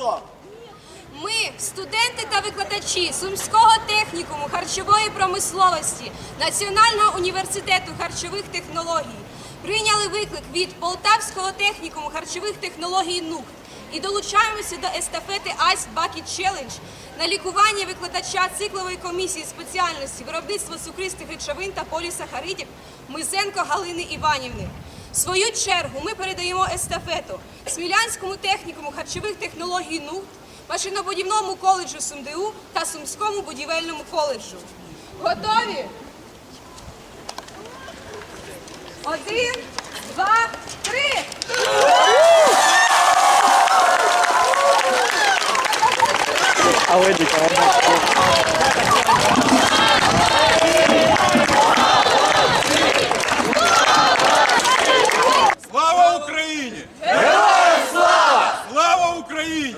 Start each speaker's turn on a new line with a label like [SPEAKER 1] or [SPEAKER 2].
[SPEAKER 1] хто?
[SPEAKER 2] Ми, студенти та викладачі Сумського технікуму харчової промисловості Національного університету харчових технологій, прийняли виклик від Полтавського технікуму харчових технологій НУК і долучаємося до естафети Ice Bucket Challenge на лікування викладача циклової комісії спеціальності виробництва цукристих речовин та полісахаридів Мизенко Галини Іванівни. В свою чергу ми передаємо естафету Смілянському технікуму харчових технологій НУК, машинобудівному коледжу СумДУ та Сумському будівельному коледжу. Готові? Один, два, три.
[SPEAKER 3] А
[SPEAKER 4] Україні!